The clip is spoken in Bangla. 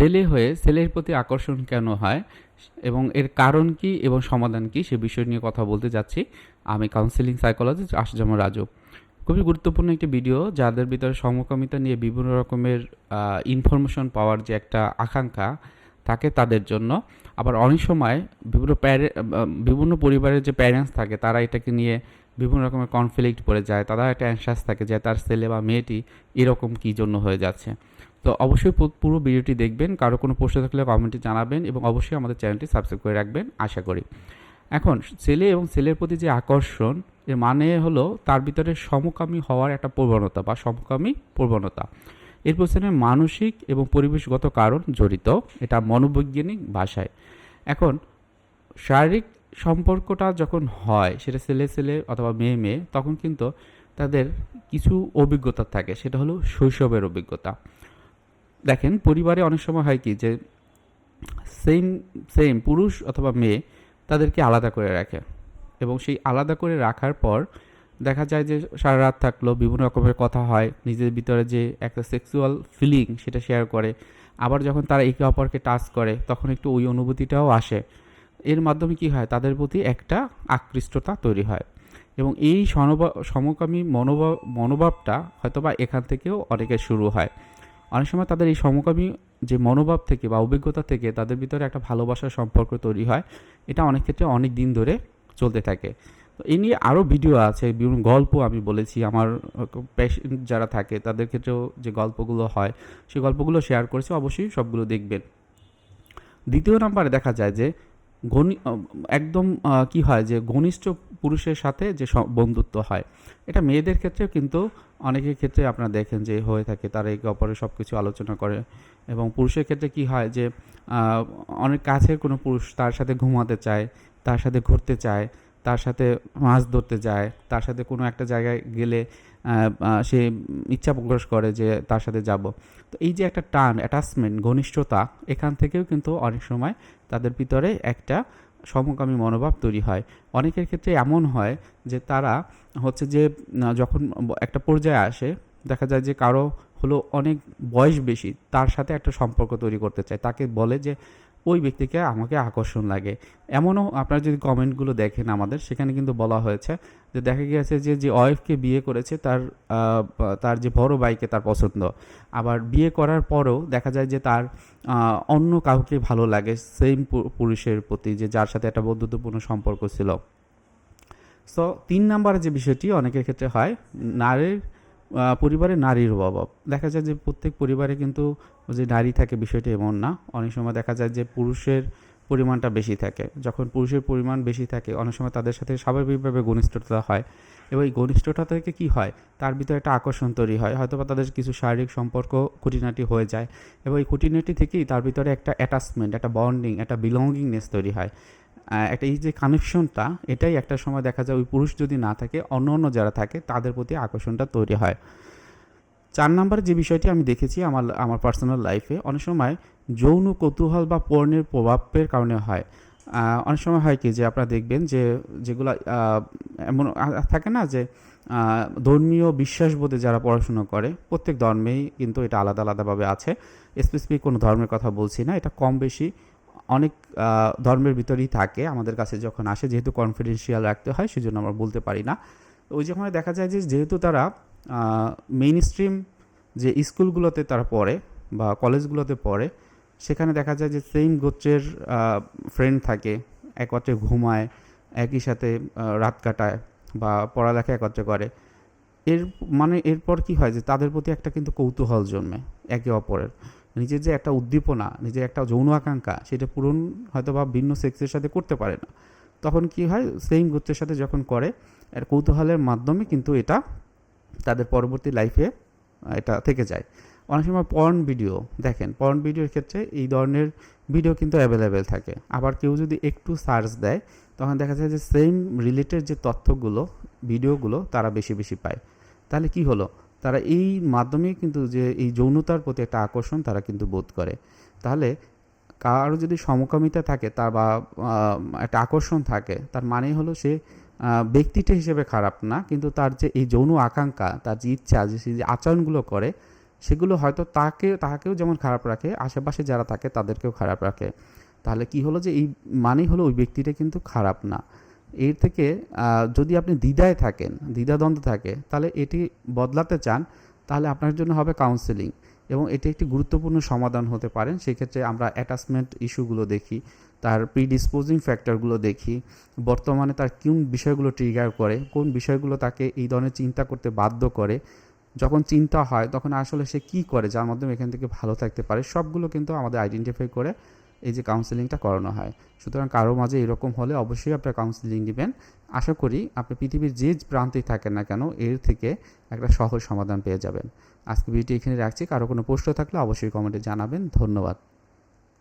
ছেলে হয়ে ছেলের প্রতি আকর্ষণ কেন হয়? এবং এর কারণ কি এবং সমাধান কি? সে বিষয় নিয়ে কথা বলতে যাচ্ছি। আমি কাউন্সিলিং সাইকোলজিস্ট আশজামা রাজু। খুবই গুরুত্বপূর্ণ একটি ভিডিও যাদের ভিতরে সমকামিতা নিয়ে বিভিন্ন রকমের ইনফরমেশন পাওয়ার যে একটা আকাঙ্ক্ষা থাকে তাদের জন্য। আবার অনেক সময় বিভিন্ন প্যারে বিভিন্ন পরিবারের যে প্যারেন্টস থাকে, তারা এটাকে নিয়ে বিভিন্ন রকমের কনফ্লিক্ট পড়ে যায়। তারা একটা অ্যানশাস থাকে যে তার ছেলে বা মেয়েটি এরকম কী জন্য হয়ে যাচ্ছে। তো অবশ্যই পুরো ভিডিওটি দেখবেন, কারও কোনো প্রশ্ন থাকলে কমেন্টে জানাবেন এবং অবশ্যই আমাদের চ্যানেলটি সাবস্ক্রাইব করে রাখবেন, আশা করি। এখন, ছেলে এবং ছেলের প্রতি যে আকর্ষণ, এর মানে হলো তার ভিতরে সমকামী হওয়ার একটা প্রবণতা বা সমকামী প্রবণতা। এর পেছনে মানসিক এবং পরিবেশগত কারণ জড়িত, এটা মনোবৈজ্ঞানিক ভাষায়। এখন, শারীরিক সম্পর্কটা যখন হয়, সেটা ছেলে ছেলে অথবা মেয়ে মেয়ে, তখন কিন্তু তাদের কিছু অভিজ্ঞতা থাকে, সেটা হলো শৈশবের অভিজ্ঞতা। দেখেন, পরিবারে অনেক সময় হয় কি যে সেম সেম পুরুষ অথবা মেয়ে তাদেরকে আলাদা করে রাখে এবং সেই আলাদা করে রাখার পর দেখা যায় যে, সারা রাত থাকল বিভিন্ন রকমের কথা হয়, নিজের ভিতরে যে একটা সেক্সুয়াল ফিলিং সেটা শেয়ার করে। আবার যখন তারা একে অপরকে টাচ করে, তখন একটু ওই অনুভূতিটাও আসে। এর মাধ্যমে কি হয়? তাদের প্রতি একটা আকৃষ্টতা তৈরি হয় এবং এই সমকামী মনোভাব, মনোভাবটা হয়তোবা এখান থেকেও অনেকের শুরু হয়। অনেক সময় তাদের এই সমকামী যে মনোভাব থেকে বা অভিজ্ঞতা থেকে তাদের ভিতরে একটা ভালোবাসার সম্পর্ক তৈরি হয়। এটা অনেক ক্ষেত্রে অনেক দিন ধরে চলতে থাকে। তো এই নিয়ে আরও ভিডিও আছে, বিভিন্ন গল্প আমি বলেছি। আমার পেশেন্ট যারা থাকে তাদের ক্ষেত্রেও যে গল্পগুলো হয় সেই গল্পগুলো শেয়ার করেছি, অবশ্যই সবগুলো দেখবেন। দ্বিতীয় নাম্বারে দেখা যায় যে ঘনি একদম কি হয় যে ঘনিষ্ঠ পুরুষের সাথে যে বন্ধুত্ব হয়। এটা মেয়েদের ক্ষেত্রেও কিন্তু অনেকের ক্ষেত্রে আপনারা দেখেন যে হয়ে থাকে, তারা একে অপরের সব কিছু আলোচনা করে এবং পুরুষের ক্ষেত্রে কি হয় যে অনেক কাছের কোনো পুরুষ তার সাথে ঘুমাতে চায়, তার সাথে ঘুরতে চায়, তার সাথে মাছ ধরতে যায়, তার সাথে কোনো একটা জায়গায় গেলে সে ইচ্ছা প্রকাশ করে যে তার সাথে যাব। তো এই যে একটা টান অ্যাটাচমেন্ট ঘনিষ্ঠতা, এখান থেকেও কিন্তু অনেক সময় তাদের ভিতরে একটা সমকামী মনোভাব তৈরি হয়। অনেকের ক্ষেত্রে এমন হয় যে তারা হচ্ছে যে যখন একটা পর্যায়ে আসে, দেখা যায় যে কারও হলো অনেক বয়স বেশি, তার সাথে একটা সম্পর্ক তৈরি করতে চায়। তাকে বলে যে ওই ব্যক্তিকে আমাকে আকর্ষণ লাগে। এমনও আপনারা যদি কমেন্টগুলো দেখেন আমাদের, সেখানে কিন্তু বলা হয়েছে যে দেখা গিয়েছে যে যে ওয়াইফকে বিয়ে করেছে তার তার যে বড় বাইকে তার পছন্দ। আবার বিয়ে করার পরেও দেখা যায় যে তার অন্য কাউকে ভালো লাগে সেম পুরুষের প্রতি যে যার সাথে একটা বন্ধুত্বপূর্ণ সম্পর্ক ছিল। সো তিন নাম্বারে যে বিষয়টি অনেকের ক্ষেত্রে হয়, নারীর পরিবারে নারীর অভাব। দেখা যায় যে প্রত্যেক পরিবারে কিন্তু যে নারী থাকে বিষয়টি এমন না। অনেক সময় দেখা যায় যে পুরুষের পরিমাণটা বেশি থাকে। যখন পুরুষের পরিমাণ বেশি থাকে, অনেক সময় তাদের সাথে স্বাভাবিকভাবে ঘনিষ্ঠতা হয়। এবং এই ঘনিষ্ঠতা থেকে কি হয়? তার ভিতরে একটা আকর্ষণ তৈরি হয়। হয়তো বা তাদের কিছু শারীরিক সম্পর্ক খুঁটিনাটি হয়ে যায়। এবং এই খুঁটিনাটি থেকেই তার ভিতরে একটা অ্যাটাচমেন্ট একটা বন্ডিং একটা বিলঙ্গিংনেস তৈরি হয়। একটা এই যে কানেকশনটা এটাই একটা সময় দেখা যায় ওই পুরুষ যদি না থাকে, অন্য অন্য যারা থাকে, তাদের প্রতি আকর্ষণটা তৈরি হয়। চার নাম্বার যে বিষয়টি আমি দেখেছি আমার আমার পার্সোনাল লাইফে অনেক সময় যৌন কৌতূহল বা পর্ণের প্রভাবের কারণে হয়। অনেক সময় হয় কি যে আপনারা দেখবেন যে, যেগুলো এমন থাকে না যে ধর্মীয় বিশ্বাসবোধে যারা পড়াশুনো করে, প্রত্যেক ধর্মেই কিন্তু এটা আলাদা, আলাদাভাবে আছে। স্পেসিফিক কোনো ধর্মের কথা বলছি না, এটা কম বেশি অনেক ধর্মের ভিতরেই থাকে, আমাদের কাছে যখন আসে, যেহেতু কনফিডেন্সিয়াল রাখতে হয়, সেজন্য আমরা বলতে পারি না। ওই যেখানে দেখা যায় যে, যেহেতু তারা মেইন স্ট্রিম যে স্কুলগুলোতে তারা পড়ে বা কলেজগুলোতে পড়ে, সেখানে দেখা যায় যে সেম গোত্রের ফ্রেন্ড থাকে একত্রে ঘুমায়, একই সাথে রাত কাটায় বা পড়ালেখা একত্রে করে। এর মানে এরপর কি হয় যে, তাদের প্রতি একটা কিন্তু কৌতূহল জন্মে, একে অপরের। নিজের যে একটা উদ্দীপনা, নিজের একটা যৌন আকাঙ্ক্ষা, সেটা পূরণ হয়তো বা ভিন্ন সেক্সের সাথে করতে পারে না। তখন কি হয়? সেম গোত্রের সাথে যখন করে, এর কৌতূহলের মাধ্যমে কিন্তু এটা তাদের পরবর্তী লাইফে এটা থেকে যায়। অনেক সময় পর্ন ভিডিও দেখেন পর্ন ভিডিওর ক্ষেত্রে এই ধরনের ভিডিও কিন্তু অ্যাভেলেবেল থাকে। আবার কেউ যদি একটু সার্চ দেয়, তখন দেখা যায় যে সেম রিলেটেড যে তথ্যগুলো ভিডিওগুলো তারা বেশি বেশি পায়। তাহলে কি হলো? তারা এই মাধ্যমে কিন্তু যে এই যৌনতার প্রতি একটা আকর্ষণ তারা কিন্তু বোধ করে। তাহলে কারও যদি সমকামিতা থাকে, তার বা একটা আকর্ষণ থাকে, তার মানে হলো সে ব্যক্তিটা হিসেবে খারাপ না, কিন্তু তার যে এই যৌন আকাঙ্ক্ষা, তার যে ইচ্ছা, যে সে যে আচরণগুলো করে, সেগুলো হয়তো তাকে, তাকেও যেমন খারাপ রাখে, আশেপাশে যারা থাকে তাদেরকেও খারাপ রাখে। তাহলে কি হলো যে এই মানেই হলো ওই ব্যক্তিটা কিন্তু খারাপ না। এর থেকে যদি আপনি দ্বিধায় থাকেন, দ্বিধাদ্বন্দ্ব থাকে, তাহলে এটি বদলাতে চান, তাহলে আপনার জন্য হবে কাউন্সেলিং এবং এটি একটি গুরুত্বপূর্ণ সমাধান হতে পারেন সেক্ষেত্রে আমরা অ্যাটাচমেন্ট ইস্যুগুলো দেখি, তার প্রিডিসপোজিং ফ্যাক্টরগুলো দেখি, বর্তমানে তার কোন বিষয়গুলো ট্রিগার করে, কোন বিষয়গুলো তাকে এই ধরনের চিন্তা করতে বাধ্য করে। যখন চিন্তা হয়, তখন আসলে সে কী করে, যার মাধ্যমে এখান থেকে ভালো থাকতে পারে, সবগুলো কিন্তু আমাদের আইডেন্টিফাই করে এই যে কাউন্সেলিংটা করানো হয়। সুতরাং কারও মাঝে এরকম হলে অবশ্যই আপনার কাউন্সেলিং নেবেন। আশা করি আপনি পৃথিবীর যে প্রান্তেই থাকেন না কেন, এর থেকে একটা সহজ সমাধান পেয়ে যাবেন। আজকে ভিডিওটি এখানে রাখছি। কারও কোনো প্রশ্ন থাকলে অবশ্যই কমেন্টে জানাবেন। ধন্যবাদ।